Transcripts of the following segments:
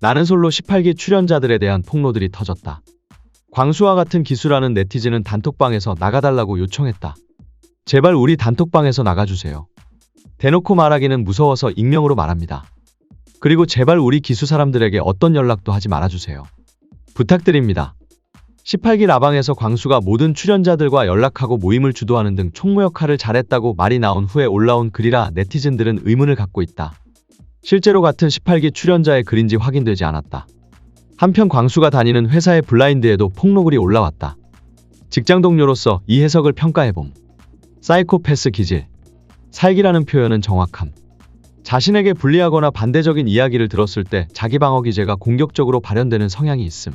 나는 솔로 18기 출연자들에 대한 폭로들이 터졌다. 광수와 같은 기수라는 네티즌은 단톡방에서 나가달라고 요청했다. 제발 우리 단톡방에서 나가주세요. 대놓고 말하기는 무서워서 익명으로 말합니다. 그리고 제발 우리 기수 사람들에게 어떤 연락도 하지 말아주세요. 부탁드립니다. 18기 라방에서 광수가 모든 출연자들과 연락하고 모임을 주도하는 등 총무 역할을 잘했다고 말이 나온 후에 올라온 글이라 네티즌들은 의문을 갖고 있다. 실제로 같은 18기 출연자의 글인지 확인되지 않았다. 한편 광수가 다니는 회사의 블라인드에도 폭로글이 올라왔다. 직장 동료로서 이 해석을 평가해봄. 사이코패스 기질. 살기라는 표현은 정확함. 자신에게 불리하거나 반대적인 이야기를 들었을 때 자기 방어 기제가 공격적으로 발현되는 성향이 있음.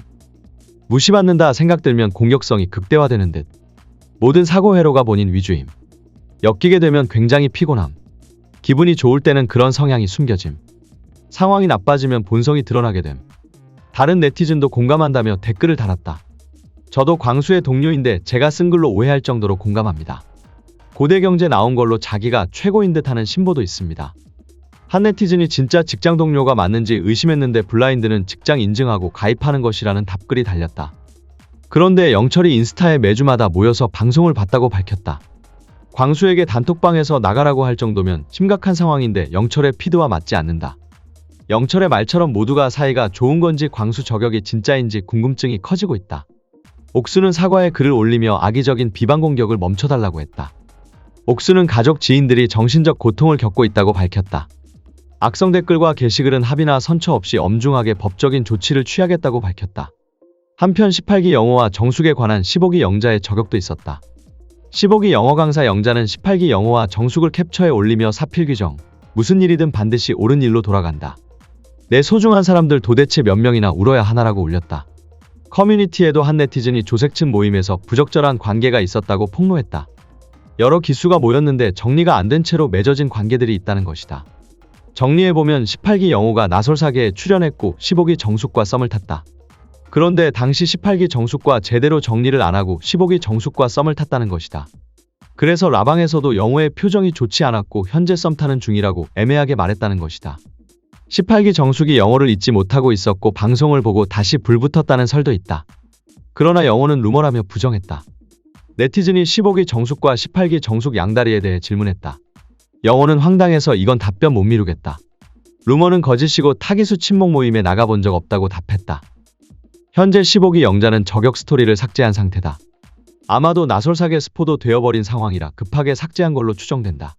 무시받는다 생각들면 공격성이 극대화되는 듯. 모든 사고 회로가 본인 위주임. 엮이게 되면 굉장히 피곤함. 기분이 좋을 때는 그런 성향이 숨겨짐. 상황이 나빠지면 본성이 드러나게 됨. 다른 네티즌도 공감한다며 댓글을 달았다. 저도 광수의 동료인데 제가 쓴 글로 오해할 정도로 공감합니다. 고대 경제 나온 걸로 자기가 최고인 듯 하는 신보도 있습니다. 한 네티즌이 진짜 직장 동료가 맞는지 의심했는데 블라인드는 직장 인증하고 가입하는 것이라는 답글이 달렸다. 그런데 영철이 인스타에 매주마다 모여서 방송을 봤다고 밝혔다. 광수에게 단톡방에서 나가라고 할 정도면 심각한 상황인데 영철의 피드와 맞지 않는다. 영철의 말처럼 모두가 사이가 좋은 건지 광수 저격이 진짜인지 궁금증이 커지고 있다. 옥수는 사과에 글을 올리며 악의적인 비방 공격을 멈춰달라고 했다. 옥수는 가족 지인들이 정신적 고통을 겪고 있다고 밝혔다. 악성 댓글과 게시글은 합의나 선처 없이 엄중하게 법적인 조치를 취하겠다고 밝혔다. 한편 18기 영어와 정숙에 관한 15기 영자의 저격도 있었다. 15기 영어 강사 영자는 18기 영어와 정숙을 캡처해 올리며 사필 규정, 무슨 일이든 반드시 옳은 일로 돌아간다. 내 소중한 사람들 도대체 몇 명이나 울어야 하나라고 올렸다. 커뮤니티에도 한 네티즌이 조색층 모임에서 부적절한 관계가 있었다고 폭로했다. 여러 기수가 모였는데 정리가 안 된 채로 맺어진 관계들이 있다는 것이다. 정리해보면 18기 영호가 나솔사계에 출연했고 15기 정숙과 썸을 탔다. 그런데 당시 18기 정숙과 제대로 정리를 안 하고 15기 정숙과 썸을 탔다는 것이다. 그래서 라방에서도 영호의 표정이 좋지 않았고 현재 썸 타는 중이라고 애매하게 말했다는 것이다. 18기 정숙이 영호를 잊지 못하고 있었고 방송을 보고 다시 불붙었다는 설도 있다. 그러나 영호는 루머라며 부정했다. 네티즌이 15기 정숙과 18기 정숙 양다리에 대해 질문했다. 영호는 황당해서 이건 답변 못 미루겠다. 루머는 거짓이고 타기수 친목 모임에 나가본 적 없다고 답했다. 현재 15기 영자는 저격 스토리를 삭제한 상태다. 아마도 나솔사계 스포도 되어버린 상황이라 급하게 삭제한 걸로 추정된다.